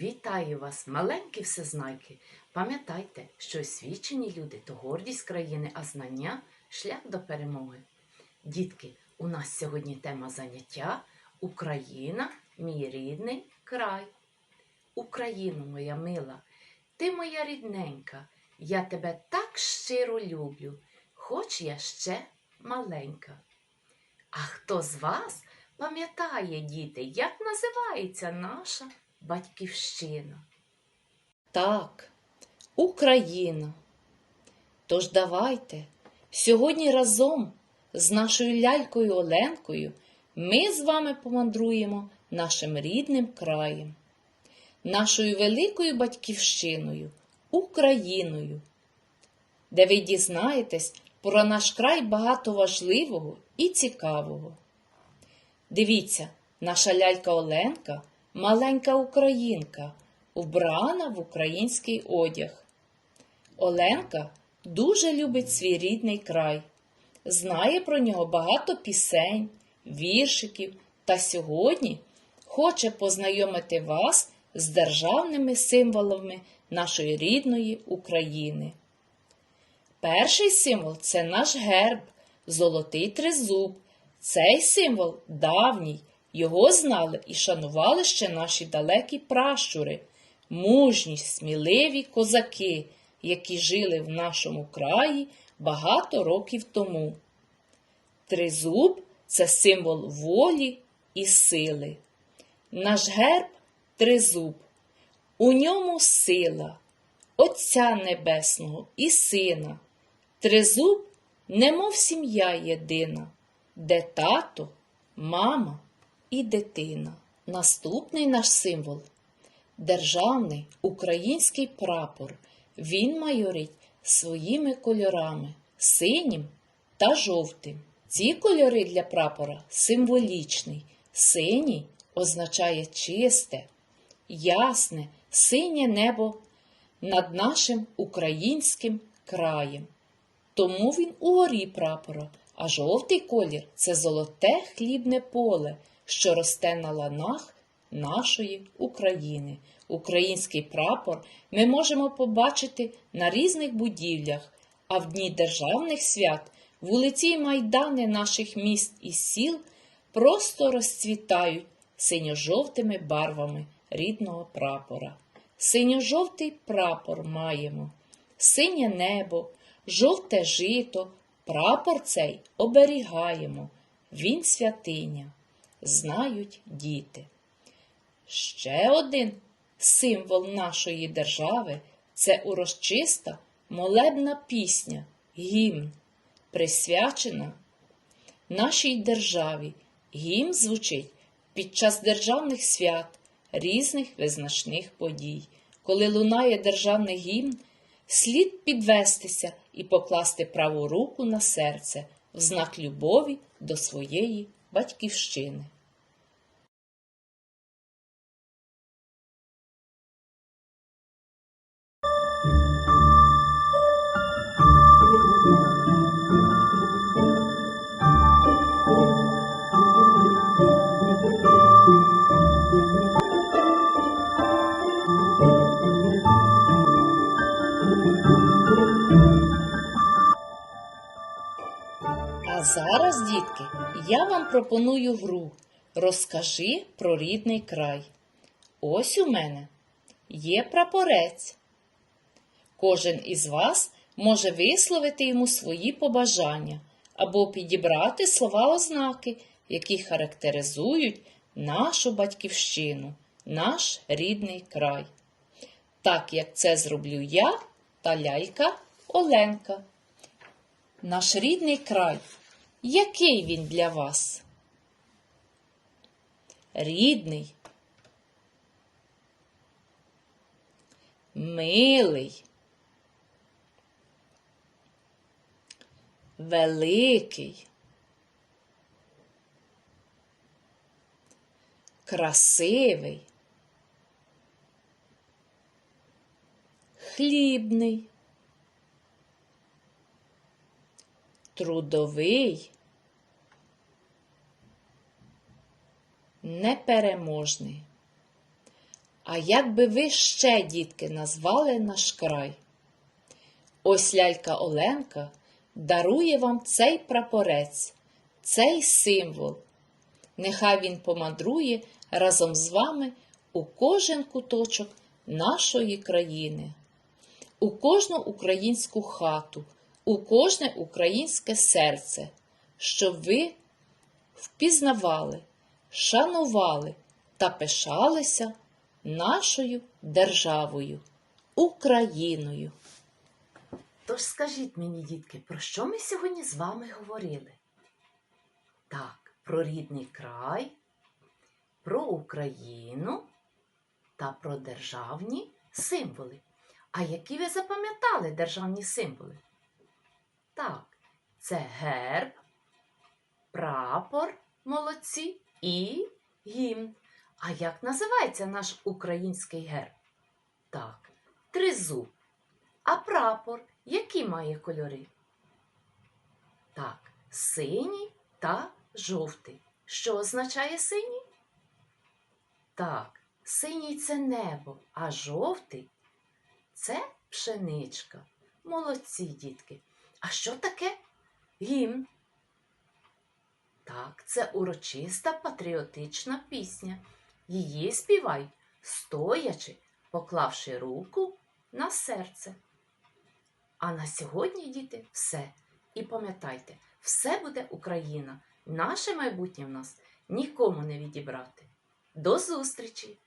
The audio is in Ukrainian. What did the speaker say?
Вітаю вас, маленькі всезнайки. Пам'ятайте, що освічені люди то гордість країни, а знання шлях до перемоги. Дітки, у нас сьогодні тема заняття Україна, мій рідний край. Україно, моя мила, ти моя рідненька, я тебе так щиро люблю, хоч я ще маленька. А хто з вас пам'ятає, діти, як називається наша батьківщина? Так, Україна. Тож давайте сьогодні разом з нашою лялькою Оленкою ми з вами помандруємо нашим рідним краєм, нашою великою батьківщиною, Україною, де ви дізнаєтесь про наш край багато важливого і цікавого. Дивіться, наша лялька Оленка маленька українка, вбрана в український одяг. Оленка дуже любить свій рідний край, знає про нього багато пісень, віршиків та сьогодні хоче познайомити вас з державними символами нашої рідної України. Перший символ це наш герб, золотий тризуб. Цей символ давній, його знали і шанували ще наші далекі пращури, мужні, сміливі козаки, які жили в нашому краї багато років тому. Тризуб це символ волі і сили. Наш герб тризуб. У ньому сила Отця Небесного і Сина. Тризуб, немов сім'я єдина, де тато, мама і дитина. Наступний наш символ державний український прапор. Він майорить своїми кольорами синім та жовтим. Ці кольори для прапора символічний. Синій означає чисте, ясне, синє небо над нашим українським краєм. Тому він угорі прапора, а жовтий колір це золоте хлібне поле, що росте на ланах нашої України. Український прапор ми можемо побачити на різних будівлях, а в дні державних свят вулиці й майдани наших міст і сіл просто розцвітають синьо-жовтими барвами рідного прапора. Синьо-жовтий прапор маємо, синє небо, жовте жито, прапор цей оберігаємо, він святиня, знають діти. Ще один символ нашої держави це урочиста молебна пісня, гімн, присвячена нашій державі. Гімн звучить під час державних свят, різних визначних подій. Коли лунає державний гімн, слід підвестися і покласти праву руку на серце в знак любові до своєї батьківщини. Зараз, дітки, я вам пропоную гру. Розкажи про рідний край. Ось у мене є прапорець. Кожен із вас може висловити йому свої побажання або підібрати слова ознаки, які характеризують нашу батьківщину, наш рідний край. Так як це зроблю я та лялька Оленка. Наш рідний край. Який він для вас? Рідний. Милий. Великий. Красивий. Хлібний. трудовий, непереможний. А як би ви ще, дітки, назвали наш край? Ось лялька Оленка дарує вам цей прапорець, цей символ. Нехай він помандрує разом з вами у кожен куточок нашої країни, у кожну українську хату, у кожне українське серце, щоб ви впізнавали, шанували та пишалися нашою державою, Україною. Тож скажіть мені, дітки, про що ми сьогодні з вами говорили? Так, про рідний край, про Україну та про державні символи. А які ви запам'ятали державні символи? Так, це герб, прапор, молодці і гімн. А як називається наш український герб? Так, тризуб. А прапор які має кольори? Так, синій та жовтий. Що означає синій? Так, синій це небо, а жовтий це пшеничка. Молодці, дітки. А що таке гімн? Так, це урочиста патріотична пісня. Її співають, стоячи, поклавши руку на серце. А на сьогодні, діти, все. І пам'ятайте, все буде Україна. Наше майбутнє в нас нікому не відібрати. До зустрічі!